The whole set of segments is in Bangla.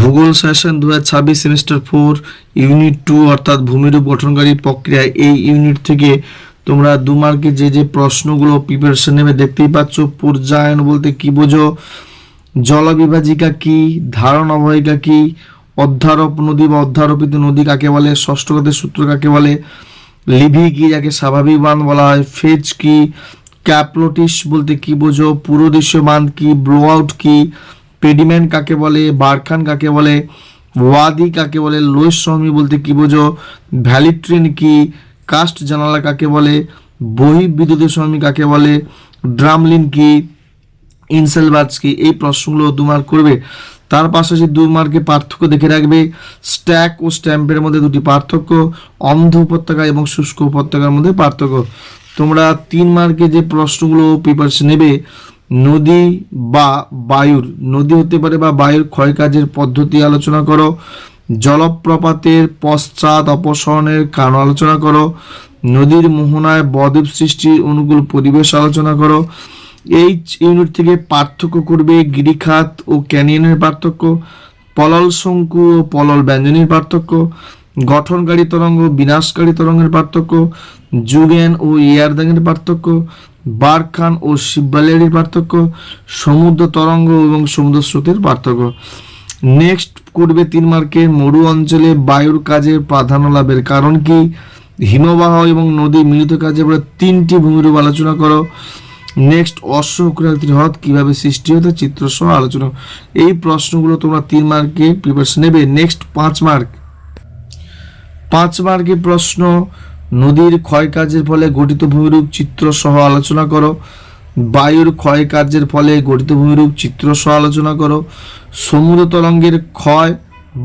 ভূগোল সেশন দু ছাব্বিশ সেমিস্টার ফোর ইউনিট টু অর্থাৎ ভূমিরূপ গঠনকারী প্রক্রিয়া। এই ইউনিট থেকে তোমরা দু মার্কে যে যে প্রশ্নগুলো প্রিপারেশন নেবে দেখতেই পাচ্ছ। পর্যায়ন বলতে কি বোঝো? জলবিভাজিকা কি? ধারণ অবহিকা কি? অধ্যারোপ নদী বা অধ্যারোপিত নদী কাকে বলে? ষষ্ঠগতের সূত্র কাকে বলে? লিভি কি যাকে স্বাভাবিক বাঁধ বলা হয়? ফেজ কি? ক্যাপলোটিস বলতে কি বোঝো? পুরোদেশীয় বাঁধ কি? ব্লো আউট কি? পেডিমেন্ট কাকে বলে, বারখান কাকে বলে, ওয়াদি কাকে বলে লোয়েস সহমি বলতে কি বোঝো, ভ্যালিট্রেন কি, কাস্ট জানালা কাকে বলে, বহি বিদ্যুতের সহমি কাকে বলে, ড্রামলিন কি ইনসেলবার্স কি, এই প্রশ্নগুলো দু মার্ক করবে। তার পাশাপাশি দু মার্কে পার্থক্য দেখে রাখবে, স্ট্যাক ও স্ট্যাম্পের মধ্যে দুটি পার্থক্য, অন্ধ উপত্যকা এবং শুষ্ক উপত্যকার মধ্যে পার্থক্য। তোমরা তিন মার্কে যে প্রশ্নগুলো পেপারস নেবে নদী বা বায়ুর, নদী হতে পারে বা বায়ুর ক্ষয়কাজের পদ্ধতি আলোচনা করো, জলপ্রপাতের পশ্চাৎ অপসরণের কারণ আলোচনা করো, নদীর মোহনায় বদ্বীপ সৃষ্টির অনুকূল পরিবেশ আলোচনা করো। এই ইউনিট থেকে পার্থক্য করবে গিরিখাত ও ক্যানিয়নের পার্থক্য পলল শঙ্কু ও পলল ব্যঞ্জনের পার্থক্য গঠনকারী তরঙ্গ, বিনাশকারী তরঙ্গের পার্থক্য, যুগেন ও ইয়ারদাঙ্গের পার্থক্য, বারখান ও শিববালিয়ারির পার্থক্য, সমুদ্র তরঙ্গ এবং সমুদ্র স্রোতের পার্থক্য। নেক্সট করবে তিন মার্কের মরু অঞ্চলে বায়ুর কাজের প্রাধান্য লাভের কারণ কি? হিমবাহ এবং নদী মিলিত কাজে পরে তিনটি ভূমিরূপ আলোচনা করো। নেক্সট অশ্বক্রান্তির হ্রদ কীভাবে সৃষ্টি হতে চিত্র সহ আলোচনা। এই প্রশ্নগুলো তোমরা তিন মার্কে প্রিপারেশন নেবে। নেক্সট পাঁচ মার্ক। পাঁচ মার্কের প্রশ্ন, নদীর ক্ষয় ফলে গঠিত ভূমিরূপ চিত্র সহ আলোচনা করো। বায়ুর ক্ষয় কার্যের ফলে গঠিত ভূমিরূপ চিত্র সহ আলোচনা করো। সমুদ্র তরঙ্গের ক্ষয়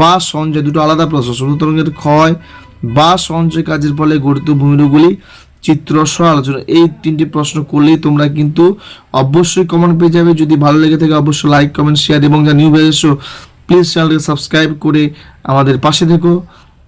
বা সঞ্চয়, দুটো আলাদা প্রশ্ন, সমুদ্র তরঙ্গের ক্ষয় বা সঞ্চয় কাজের ফলে গঠিত ভূমিরূপগুলি চিত্র সহ আলোচনা। এই তিনটি প্রশ্ন করলেই তোমরা কিন্তু অবশ্যই কমেন্ট পেয়ে যাবে। যদি ভালো লেগে থাকে, অবশ্যই লাইক কমেন্ট শেয়ার এবং যা নিউ এসো প্লিজ চ্যানেলকে সাবস্ক্রাইব করে আমাদের পাশে থেকো।